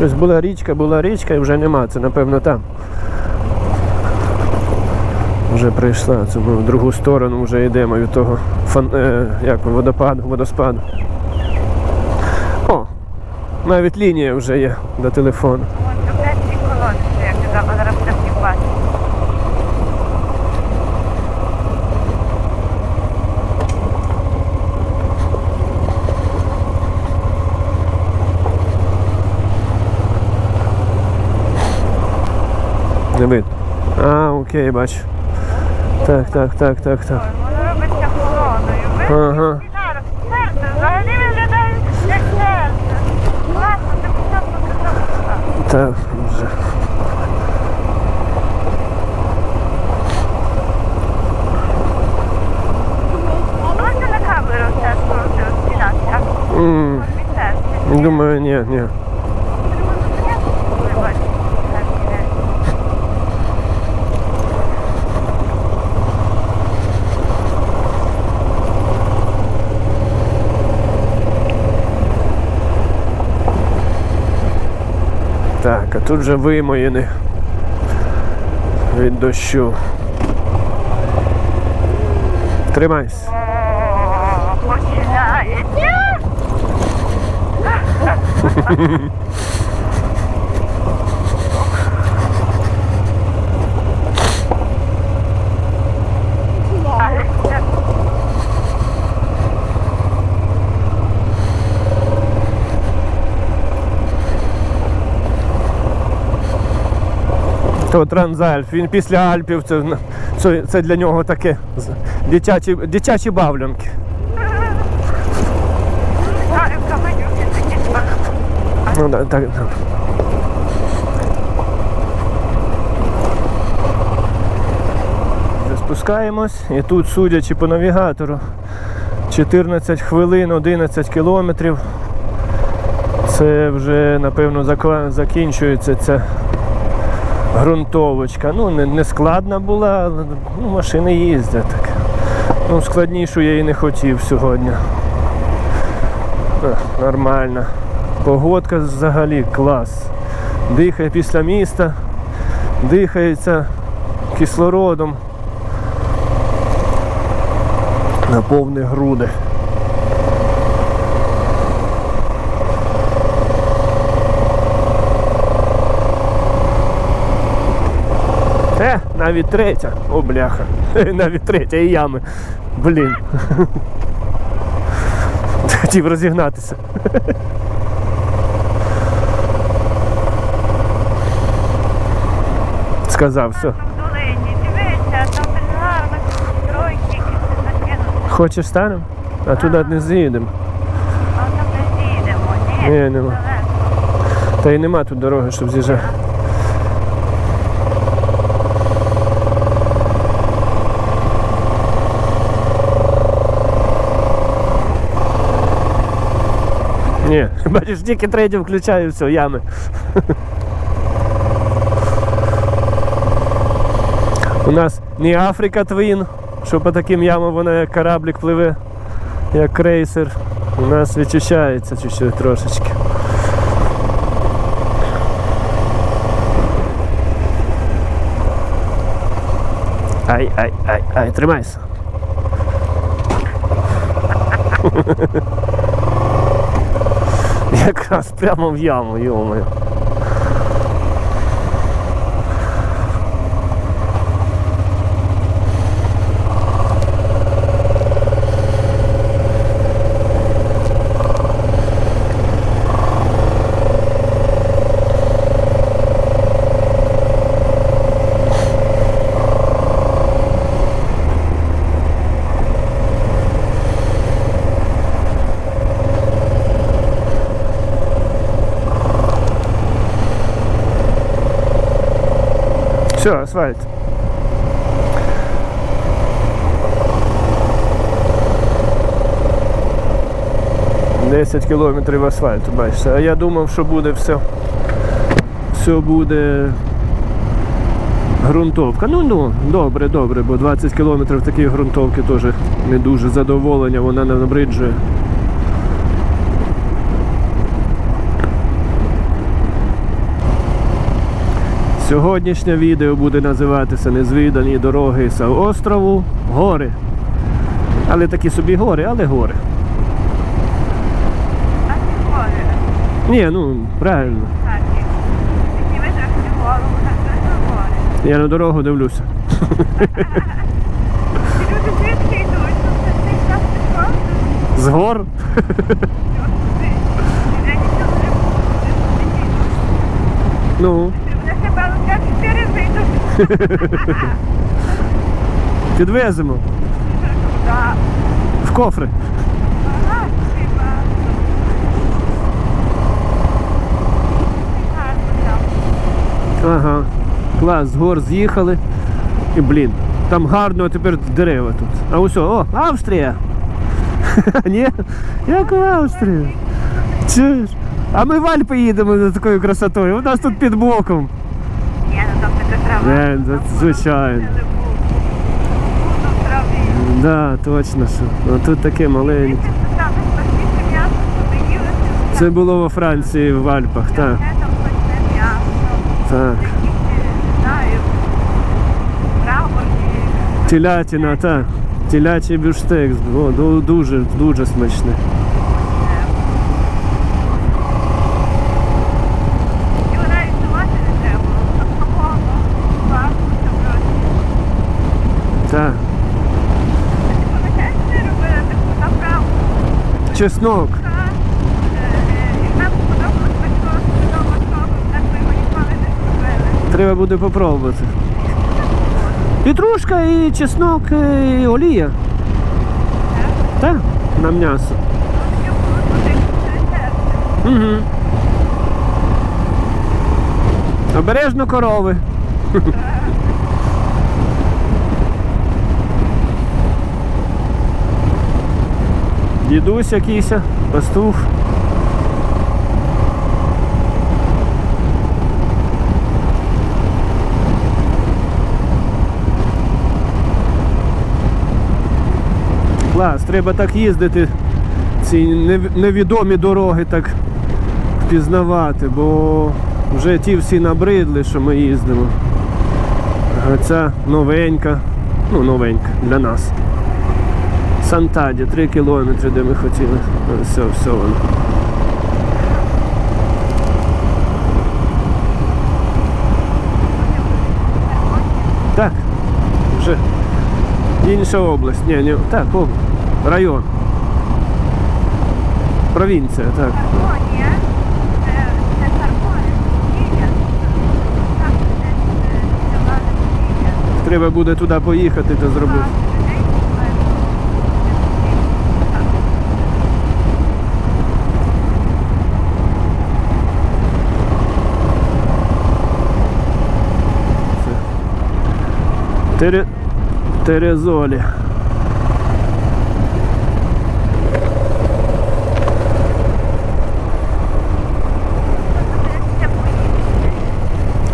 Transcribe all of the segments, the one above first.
Щось була річка, була річка і вже нема. Це напевно там. Вже прийшла, це ми в другу сторону вже йдемо від того фан... е, як водопаду, водоспаду. О, навіть лінія вже є до телефону. Вон опять ці колодці, як казав, зараз буде знімати. Не видно. А, окей, бачу. Так, так, так, так, так. Воно робиться холодною. Ага. серце взагалі виглядає як серце. Класно, ти почав показав. Так, вже. Можна на камеру. Думаю, ні, ні. Ви бачите, серце. Так, а тут же вимоєни від дощу. Тримайся. Починається. Але це То Транзальф, він після Альпів, це, це, це для нього таке дитячі, дитячі бавлянки. Ну, так, так. Спускаємось і тут, судячи по навігатору, 14 хвилин, 11 кілометрів. Це вже, напевно, закінчується ця ґрунтовочка. Ну, не, не складна була, ну, машини їздять так. Ну, складнішу я і не хотів сьогодні. А, Нормально. Погодка взагалі клас. Дихає після міста, дихається кислородом на повні груди. Е, навіть третя. О, бляха. Навіть третя і ями. Блін. Хотів розігнатися. Сказав, все. Хочеш станемо? А туди не з'їдемо. А там не з'їдемо, ні? Ні, нема. Та й нема тут дороги, щоб з'їжджати. Ні, бачиш, тільки третю включаю, все, ями. У нас не Африка Твін, що по таким ямам вона як кораблик пливе, як крейсер. У нас вичищається чуть-чуть трошечки. Ай, ай, ай, ай, тримайся. Якраз прямо в яму, йомою. Все, асфальт. Десять кілометрів асфальту, бачите. А я думав, що буде все. Все буде ґрунтовка. Ну ну, добре, добре, бо 20 кілометрів такої ґрунтовки теж не дуже задоволення, вона не набриджує. Сьогоднішнє відео буде називатися Незвідані дороги з острову Гори. Але такі собі гори, але гори. А ці гори. Ні, ну правильно. Так, і- які витрачені голову, так гори. Я на дорогу дивлюся. Люди звідки йдуть, ну це З гор. і от туди. І де нічого не буде, звідки йдуть. Ну, Вони ще певно як чотири вийдуть. підвеземо Так. в кофри. Ага. Клас, з гор з'їхали. І блін, там гарно, а тепер дерева тут. А ось, о, Австрія! Ні? Як в Австрію? Чуєш? А ми в Альпи їдемо за такою красотою. У нас тут під боком. Це звичайно. Траві. Да, точно що. Ну тут таке маленьке. Це було во Франції в Альпах, так. Так. Праборки. Телятина, так. Телячий бюштекс. Дуже, дуже смачне. І вона рисувати не треба. було. Самого класно, що вроді. Так. Ти пам'ятаєш, що я робила таку направку? Чеснок. Нам сподобалось батько, сподобалось того, так ми його ніколи не зробили. Треба буде попробувати. Петрушка і чеснок, і олія. Так, на м'ясо. Угу. Обережно корови. Дідусь якийсь, пастух. Клас, треба так їздити, ці невідомі дороги так впізнавати, бо вже ті всі набридли, що ми їздимо. А ця новенька, ну новенька для нас. Сантаді, 3 кілометри, де ми хотіли. Все, все воно. Так, вже інша область. Ні, ні, так, область. Район. Провінція, так. Треба буде туди поїхати та зробити. Тере... Терезолі.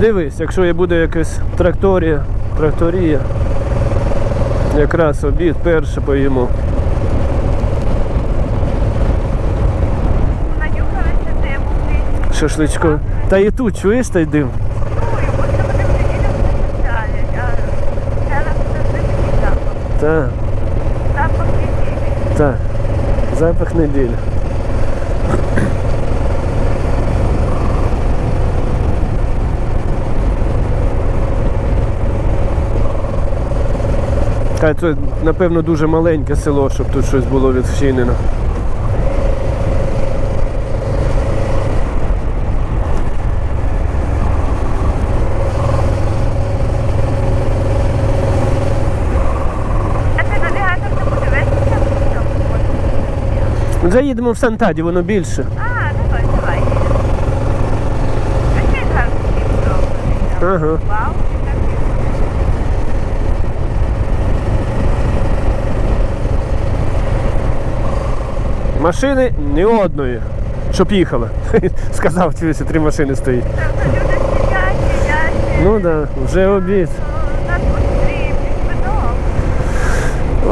Дивись, якщо буде якась тракторія, тракторія, якраз обід перше поїмо. Шашличко. Та і тут чуєш та й дим. Чую, бо це вони приїдуть спеціалі. Це раз завжди такий запах. Так, Запах неділі. так. Запах неділі. Це, напевно, дуже маленьке село, щоб тут щось було відчинено. А це навігатор не буде вести там? Заїдемо в Сантаді, воно більше. А, давай, давай. Який гарний дім зроблений. Ага. Вау. Машини ні одної, щоб їхала. Сказав, ці три машини стоїть. Там люди сидять, сидять. Ну так, да, вже обід. Нас потрібні, вино.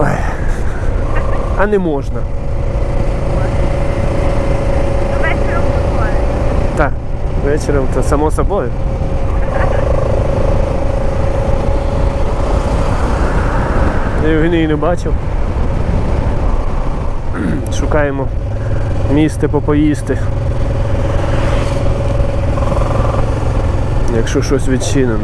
Ой. А не можна. вечором, то само собою. він її не бачив. Шукаємо місце попоїсти. Якщо щось відчинено.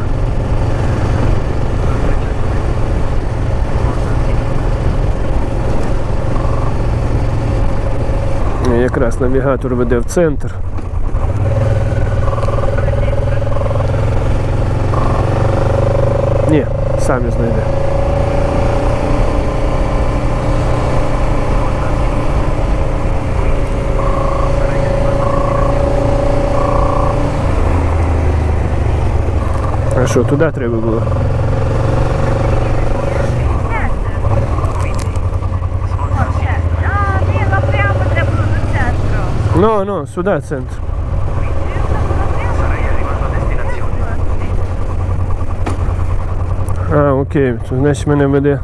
Якраз навігатор веде в центр. Самі знайде. А що, туди треба було? Ну, ну, сюди центр. А, окей, то значить мене веде.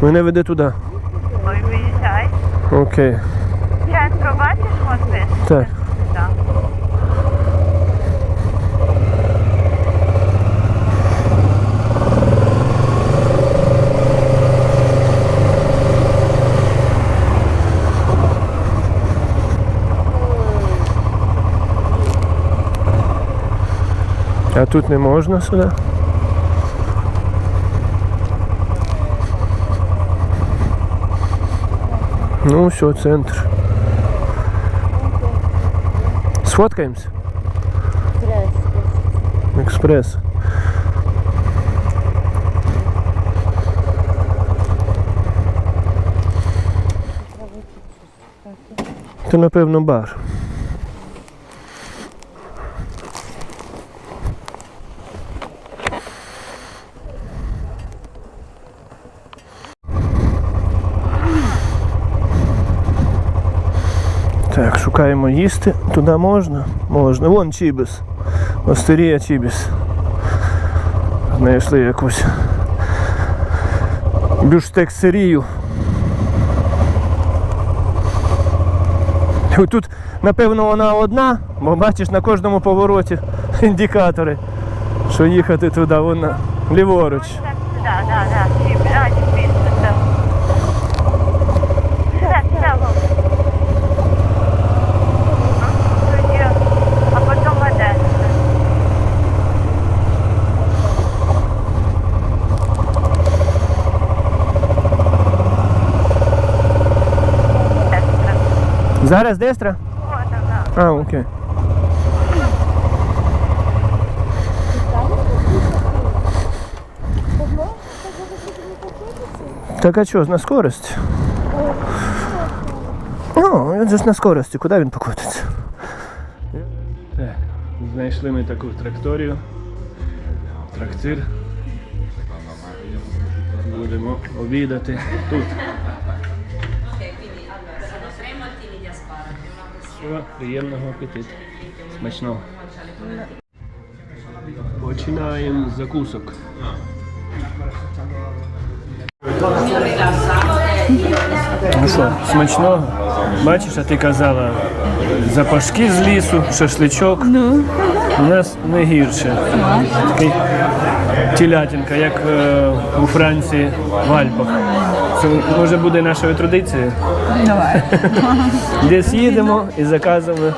Мене веде туди. Ой, виїжджай. Окей. Центру бачиш, от ти? Так. Так. А тут не можна сюди. Ну, все, центр. Сфоткаємось? Експрес. Це, напевно, бар. Так, шукаємо їсти. Туди можна? Можна. Вон Чібіс. Остерія Чібіс. Знайшли якусь бюштексерію. Тут, напевно, вона одна, бо бачиш на кожному повороті індикатори, що їхати туди, вона ліворуч. Так, да, да, да. Чіп, а, чіпіше, так. Сюди, сюди, Вов. Тоді, А потім Одеса. Дестра. Зараз дестра? А, окей. Так а що, на скорості? Ну, він же ж на скорості, куди він покотиться? Так, знайшли ми таку тракторію. Трактир. Будемо обідати тут. Все, приємного апетиту. Смачного. Починаємо з закусок. Ну що, смачного? Бачиш, а ти казала запашки з лісу, шашличок. Ну. У нас не гірше. Такий телятинка, як е, у Франції в Альпах. Це може буде нашою традицією. Давай. Десь їдемо і заказуємо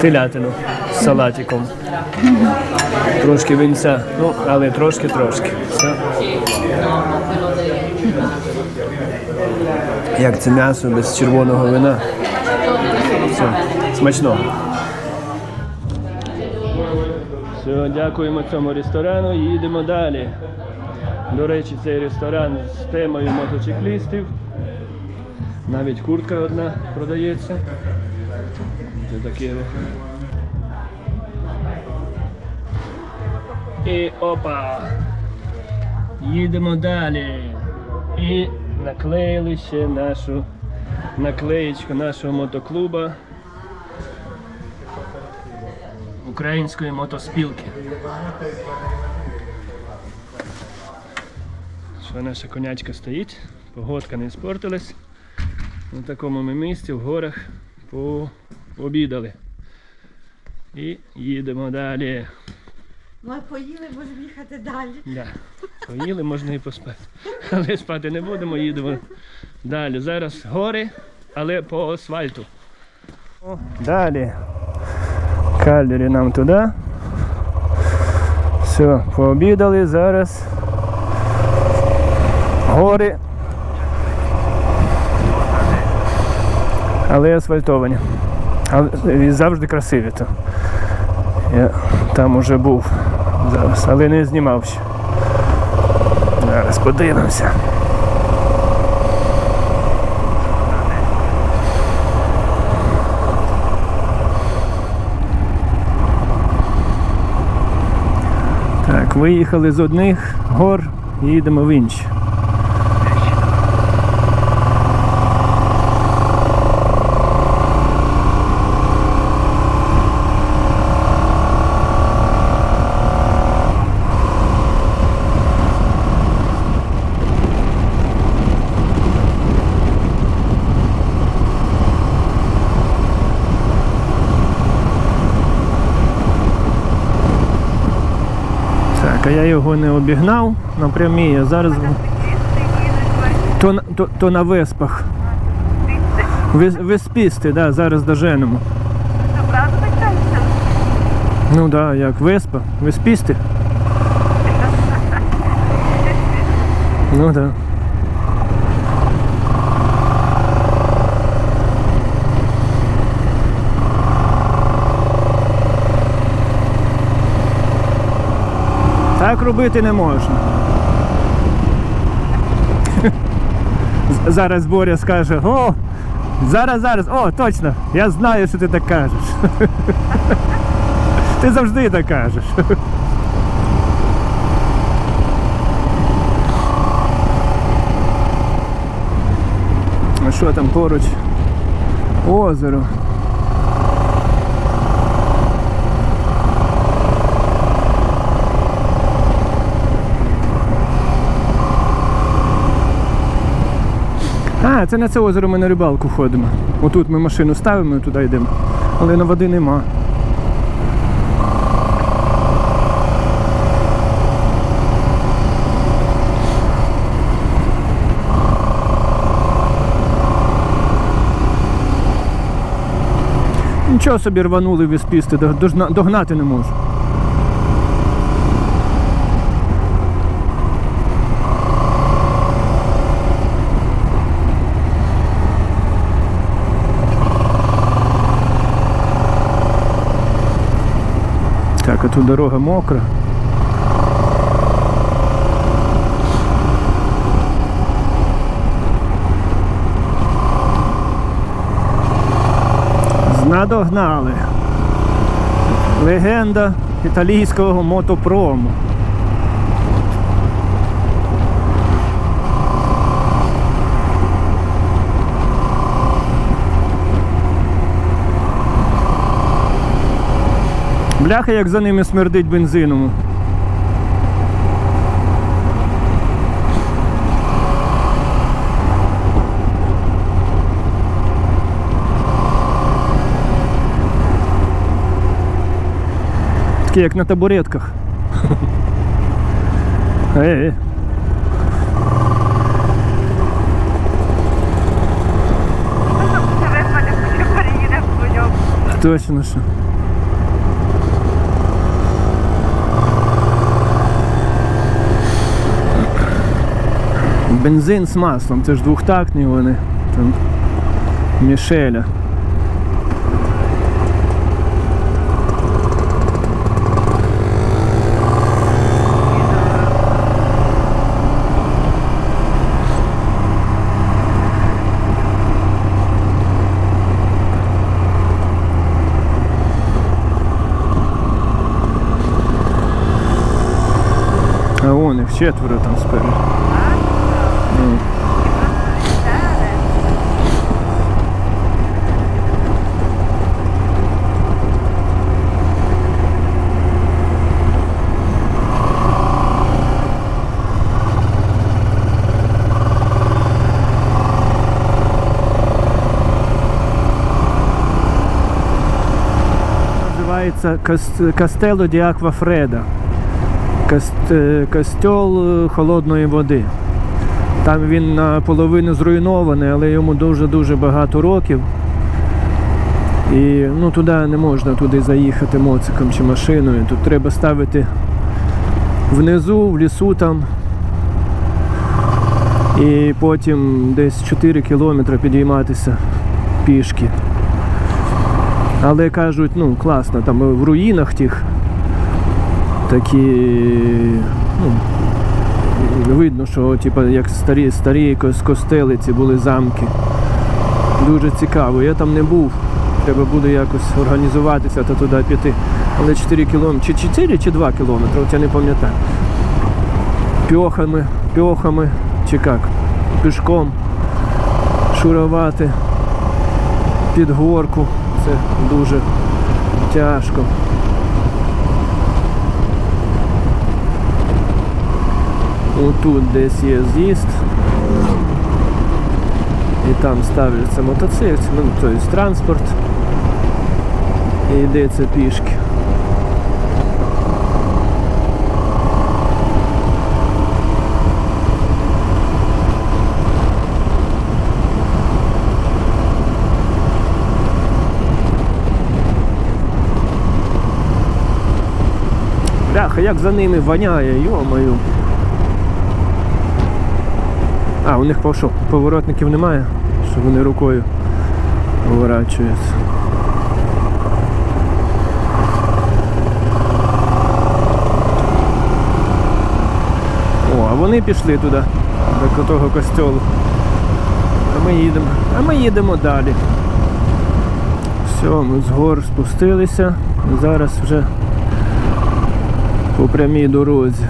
телятину з салатиком. Трошки винця, ну, але трошки-трошки. Все. Як це м'ясо без червоного вина. Все, смачного. Все, дякуємо цьому ресторану. Їдемо далі. До речі, цей ресторан з темою мотоциклістів. Навіть куртка одна продається. Це таке. І опа! Їдемо далі. І наклеїли ще нашу наклеєчку нашого мотоклуба Української мотоспілки. Що наша конячка стоїть, погодка не спортилась. На такому ми місці в горах пообідали. І їдемо далі. Ми поїли, можемо їхати далі. Да. Поїли, можна і поспати. Але спати не будемо, їдемо далі. Зараз гори, але по асфальту. Далі. Калері нам туди. Все, пообідали, зараз. Гори. Але асфальтовані. Але і завжди красиві то. Я там уже був зараз, але не знімав ще. Зараз подивимося. Так, виїхали з одних гор, їдемо в інші. Так, а я його не обігнав напрямі, я зараз то, на- то, то на веспах. Вес, веспісти, да, зараз доженемо. Ну так? Ну да, як веспа, веспісти. Ну да. Робити не можна. Зараз Боря скаже, о, зараз, зараз, о, точно, я знаю, що ти так кажеш. Ти завжди так кажеш. А що там поруч? Озеро. А, це на це озеро ми на рибалку ходимо. Отут ми машину ставимо і туди йдемо. Але на води нема. Нічого собі рванули віспісти, догна- догнати не можу. Так, а тут дорога мокра. Знадогнали. Легенда італійського мотопрому. Бляха, як за ними смердить бензином. Такі як на табуретках. Ньому. Точно що. Бензин з маслом, це ж двохтактні вони. Там Мішеля. А вон їх четверо там спереду. Кастело ді Аквафреда. Каст- е, Костьол е, холодної води. Там він наполовину зруйнований, але йому дуже-дуже багато років. І ну, туди не можна туди заїхати моциком чи машиною. Тут треба ставити внизу, в лісу там. І потім десь 4 кілометри підійматися пішки. Але кажуть, ну класно, там в руїнах тих такі. Ну, видно, що типу, як старі, старі якось костели ці були замки. Дуже цікаво. Я там не був. Треба буде якось організуватися та туди піти. Але 4 кілометри, чи 4 чи 2 кілометри, от я не пам'ятаю. Пьохами, пьохами, чи як, пішком шурувати під горку. Це дуже тяжко. Отут десь є з'їзд. І там ставляться мотоцикл, ну, тобто транспорт. І йдеться пішки. Бляха, як за ними воняє, йо-мою. А, у них що, поворотників немає, що вони рукою поворачуються. О, а вони пішли туди, до того костьолу. А ми їдемо. А ми їдемо далі. Все, ми з гор спустилися. Зараз вже по прямій дорозі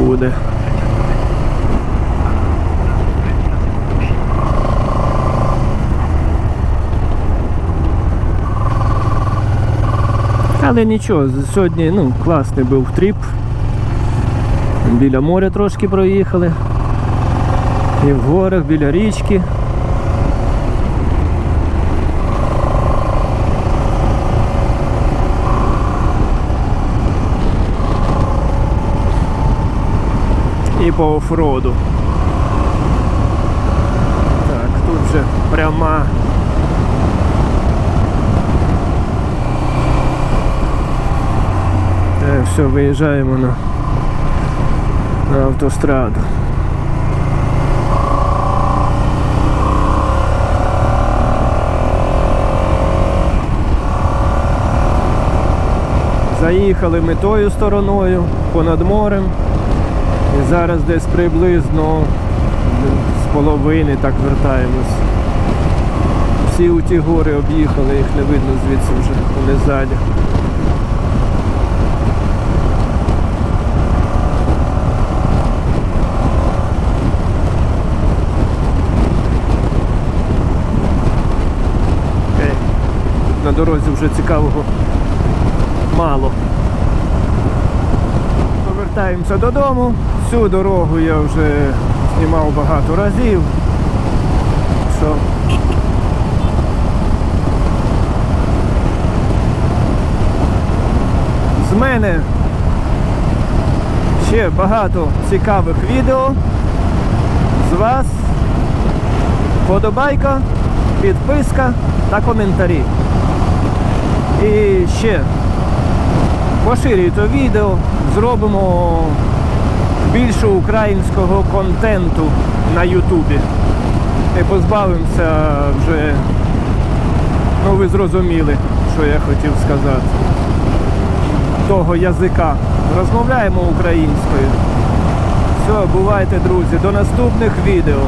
буде. Але нічого, сьогодні ну, класний був тріп. Біля моря трошки проїхали. І в горах, біля річки. І по офроду. Так, тут вже пряма. Так, все, виїжджаємо на, на автостраду. Заїхали ми тою стороною понад морем. І зараз десь приблизно з половини так вертаємось. Всі у ті гори об'їхали, їх не видно звідси вже вони ззаді. На дорозі вже цікавого мало. Повертаємося додому. Всю дорогу я вже знімав багато разів. Що з мене ще багато цікавих відео. З вас подобайка, підписка та коментарі. І ще поширюйте відео, зробимо більше українського контенту на Ютубі. І позбавимося вже, ну ви зрозуміли, що я хотів сказати. Того язика. Розмовляємо українською. Все, бувайте, друзі, до наступних відео.